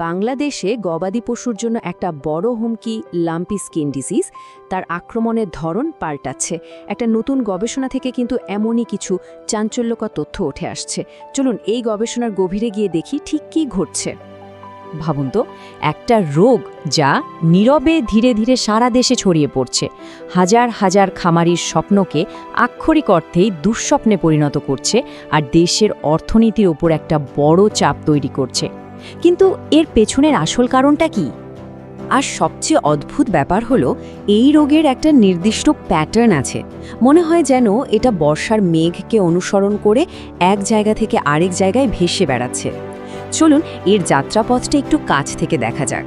বাংলাদেশে গবাদি পশুর জন্য একটা বড় হুমকি লাম্পি স্কিন ডিজিজ। তার আক্রমণের ধরন পাল্টাচ্ছে। একটা নতুন গবেষণা থেকে কিন্তু এমনই কিছু চাঞ্চল্যকর তথ্য উঠে আসছে। চলুন এই গবেষণার গভীরে গিয়ে দেখি ঠিক কী ঘটছে। ভাবুন তো, একটা রোগ যা নীরবে ধীরে ধীরে সারা দেশে ছড়িয়ে পড়ছে। হাজার হাজার খামারির স্বপ্নকে আক্ষরিক অর্থেই দুঃস্বপ্নে পরিণত করছে আর দেশের অর্থনীতির ওপর একটা বড় চাপ তৈরি করছে। কিন্তু এর পেছনের আসল কারণটা কি? আর সবচেয়ে অদ্ভুত ব্যাপার হলো, এই রোগের একটা নির্দিষ্ট প্যাটার্ন আছে। মনে হয় যেন এটা বর্ষার মেঘকে অনুসরণ করে এক জায়গা থেকে আরেক জায়গায় ভেসে বেড়াচ্ছে। চলুন, এর যাত্রাপথটা একটু কাছ থেকে দেখা যাক।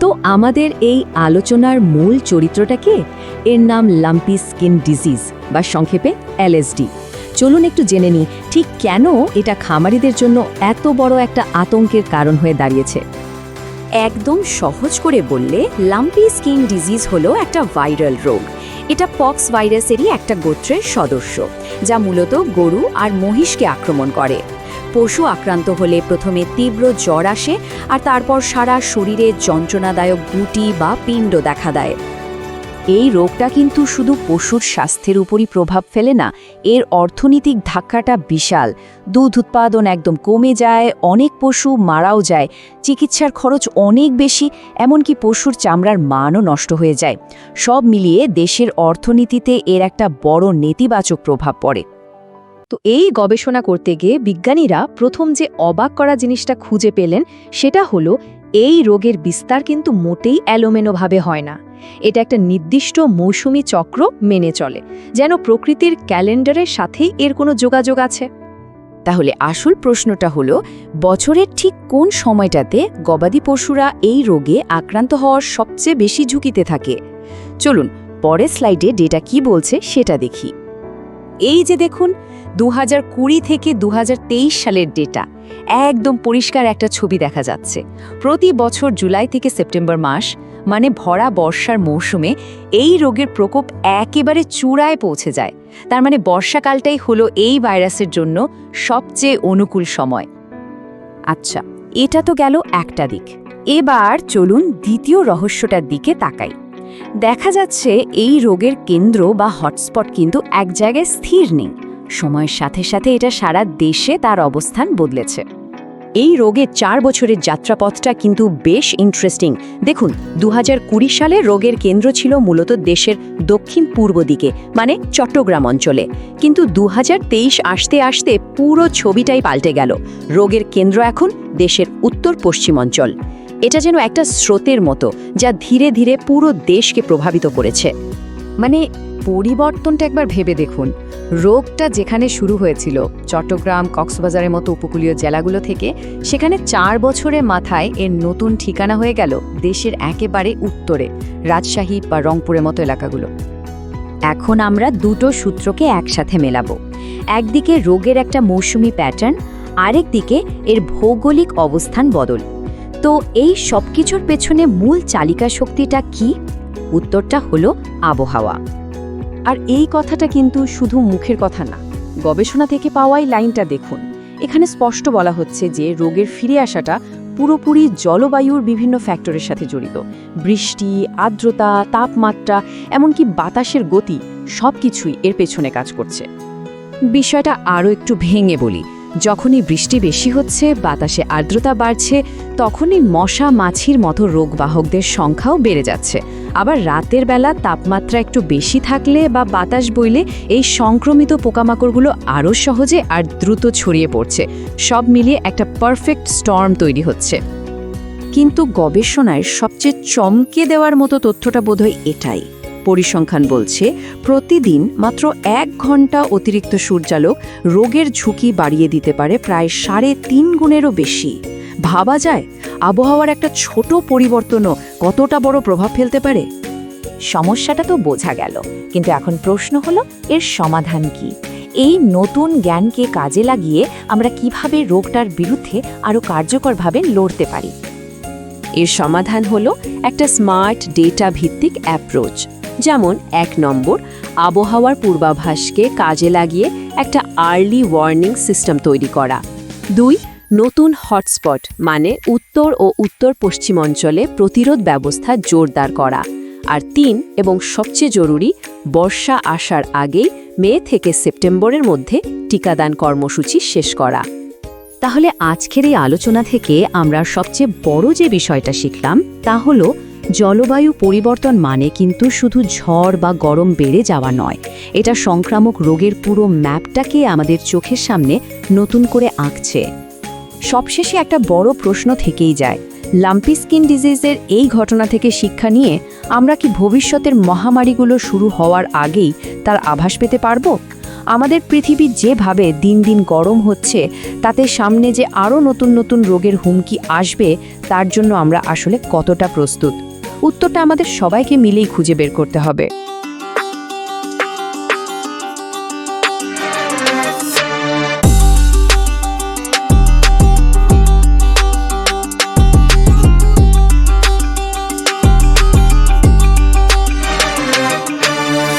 তো আমাদের এই আলোচনার মূল চরিত্রটা কে? এর নাম লাম্পি স্কিন ডিজিজ বা সংক্ষেপে এলএসডি চলুন একটু জেনে নিই, ঠিক কেন এটা খামারিদের জন্য এত বড় একটা আতঙ্কের কারণ হয়ে দাঁড়িয়েছে। একদম সহজ করে বললে, লাম্পি স্কিন ডিজিজ হলো একটা ভাইরাল রোগ। এটা পক্স ভাইরাসেরই একটা গোত্রের সদস্য, যা মূলত গরু আর মহিষকে আক্রমণ করে। পশু আক্রান্ত হলে প্রথমে তীব্র জ্বর আসে আর তারপর সারা শরীরে যন্ত্রণাদায়ক গুটি বা পিণ্ড দেখা দেয়। এই রোগটা কিন্তু শুধু পশুর স্বাস্থ্যের উপরই প্রভাব ফেলে না, এর অর্থনৈতিক ধাক্কাটা বিশাল। দুধ উৎপাদন একদম কমে যায়, অনেক পশু মারাও যায়, চিকিৎসার খরচ অনেক বেশি, এমনকি পশুর চামড়ার মানও নষ্ট হয়ে যায়। সব মিলিয়ে দেশের অর্থনীতিতে এর একটা বড় নেতিবাচক প্রভাব পড়ে। তো এই গবেষণা করতে গিয়ে বিজ্ঞানীরা প্রথম যে অবাক করা জিনিসটা খুঁজে পেলেন, সেটা হলো এই রোগের বিস্তার কিন্তু মোটেই অ্যালোমেনোভাবে হয় না। এটা একটা নির্দিষ্ট মৌসুমি চক্র মেনে চলে, যেন প্রকৃতির ক্যালেন্ডারের সাথেই এর কোনো যোগাযোগ আছে। তাহলে আসল প্রশ্নটা হলো, বছরের ঠিক কোন সময়টাতে গবাদি পশুরা এই রোগে আক্রান্ত হওয়ার সবচেয়ে বেশি ঝুঁকিতে থাকে? চলুন, পরের স্লাইডে ডেটা কি বলছে সেটা দেখি। এই যে দেখুন দু হাজার কুড়ি থেকে দু হাজার তেইশ সালের ডেটা একদম পরিষ্কার একটা ছবি দেখা যাচ্ছে। প্রতি বছর জুলাই থেকে সেপ্টেম্বর মাস মানে ভরা বর্ষার মৌসুমে, এই রোগের প্রকোপ একেবারে চূড়ায় পৌঁছে যায়। তার মানে বর্ষাকালটাই হলো এই ভাইরাসের জন্য সবচেয়ে অনুকূল সময়। আচ্ছা এটা তো গেল একটা দিক। এবার চলুন দ্বিতীয় রহস্যটার দিকে তাকাই। দেখা যাচ্ছে এই রোগের কেন্দ্র বা হটস্পট কিন্তু এক জায়গায় স্থির নেই। সময়ের সাথে সাথে এটা সারা দেশে তার অবস্থান বদলেছে। এই রোগের চার বছরের যাত্রাপথটা কিন্তু বেশ ইন্টারেস্টিং দেখুন দু হাজার কুড়ি সালে রোগের কেন্দ্র ছিল মূলত দেশের দক্ষিণ পূর্ব দিকে মানে চট্টগ্রাম অঞ্চলে। কিন্তু দু হাজার তেইশ আসতে আসতে পুরো ছবিটাই পাল্টে গেল। রোগের কেন্দ্র এখন দেশের উত্তর পশ্চিম অঞ্চল। এটা যেন একটা স্রোতের মতো, যা ধীরে ধীরে পুরো দেশকে প্রভাবিত করেছে। মানে পরিবর্তনটা একবার ভেবে দেখুন। রোগটা যেখানে শুরু হয়েছিল, চট্টগ্রাম, কক্সবাজারের মতো উপকূলীয় জেলাগুলো থেকে, সেখানে চার বছরের মাথায় এর নতুন ঠিকানা হয়ে গেল দেশের একেবারে উত্তরে, রাজশাহী বা রংপুরের মতো এলাকাগুলো। এখন আমরা দুটো সূত্রকে একসাথে মেলাবো। একদিকে রোগের একটা মৌসুমি প্যাটার্ন আরেক দিকে এর ভৌগোলিক অবস্থান বদল। তো এই সবকিছুর পেছনে মূল চালিকা শক্তিটা কি? উত্তরটা হলো আবহাওয়া। আর এই কথাটা কিন্তু শুধু মুখের কথা না। গবেষণা থেকে পাওয়াই লাইনটা দেখুন। এখানে স্পষ্ট বলা হচ্ছে যে রোগের ফিরে আসাটা পুরোপুরি জলবায়ুর বিভিন্ন ফ্যাক্টরের সাথে জড়িত। বৃষ্টি, আর্দ্রতা, তাপমাত্রা, এমনকি বাতাসের গতি সব কিছুই এর পেছনে কাজ করছে। বিষয়টা আরও একটু ভেঙে বলি। যখনই বৃষ্টি বেশি হচ্ছে, বাতাসে আর্দ্রতা বাড়ছে, তখনই মশা মাছির মতো রোগবাহকদের সংখ্যাও বেড়ে যাচ্ছে। আবার রাতের বেলা তাপমাত্রা একটু বেশি থাকলে বা বাতাস বইলে এই সংক্রমিত পোকামাকড়গুলো আরও সহজে আর দ্রুত ছড়িয়ে পড়ছে। সব মিলিয়ে একটা পারফেক্ট স্টর্ম তৈরি হচ্ছে। কিন্তু গবেষণায় সবচেয়ে চমকে দেওয়ার মতো তথ্যটা বোধহয় এটাই। পরিসংখ্যান বলছে, প্রতিদিন মাত্র এক ঘণ্টা অতিরিক্ত সূর্যালোক রোগের ঝুঁকি বাড়িয়ে দিতে পারে প্রায় সাড়ে তিন গুণেরও বেশি। ভাবা যায়, আবহাওয়ার একটা ছোট পরিবর্তনও কতটা বড় প্রভাব ফেলতে পারে? সমস্যাটা তো বোঝা গেল, কিন্তু এখন প্রশ্ন হলো, এর সমাধান কি? এই নতুন জ্ঞানকে কাজে লাগিয়ে আমরা কীভাবে রোগটার বিরুদ্ধে আরও কার্যকরভাবে লড়তে পারি? এর সমাধান হলো একটা স্মার্ট, ডেটা ভিত্তিক অ্যাপ্রোচ। যেমন এক নম্বর, আবহাওয়ার পূর্বাভাসকে কাজে লাগিয়ে একটা আর্লি ওয়ার্নিং সিস্টেম তৈরি করা। দুই, নতুন হটস্পট মানে উত্তর ও উত্তর পশ্চিমাঞ্চলে প্রতিরোধ ব্যবস্থা জোরদার করা। আর তিন, এবং সবচেয়ে জরুরি, বর্ষা আসার আগেই মে থেকে সেপ্টেম্বরের মধ্যে টিকাদান কর্মসূচি শেষ করা। তাহলে আজকের এই আলোচনা থেকে আমরা সবচেয়ে বড় যে বিষয়টা শিখলাম, তা হলো জলবায়ু পরিবর্তন মানে কিন্তু শুধু ঝড় বা গরম বেড়ে যাওয়া নয়। এটা সংক্রামক রোগের পুরো ম্যাপটাকে আমাদের চোখের সামনে নতুন করে আঁকছে। সবশেষে একটা বড় প্রশ্ন থেকেই যায়, লাম্পি স্কিন ডিজিজের এই ঘটনা থেকে শিক্ষা নিয়ে আমরা কি ভবিষ্যতের মহামারীগুলো শুরু হওয়ার আগেই তার আভাস পেতে পারব? আমাদের পৃথিবী যেভাবে দিন দিন গরম হচ্ছে, তাতে সামনে যে আরও নতুন নতুন রোগের হুমকি আসবে, তার জন্য আমরা আসলে কতটা প্রস্তুত? উত্তরটা আমাদের সবাইকে মিলেই খুঁজে বের করতে হবে।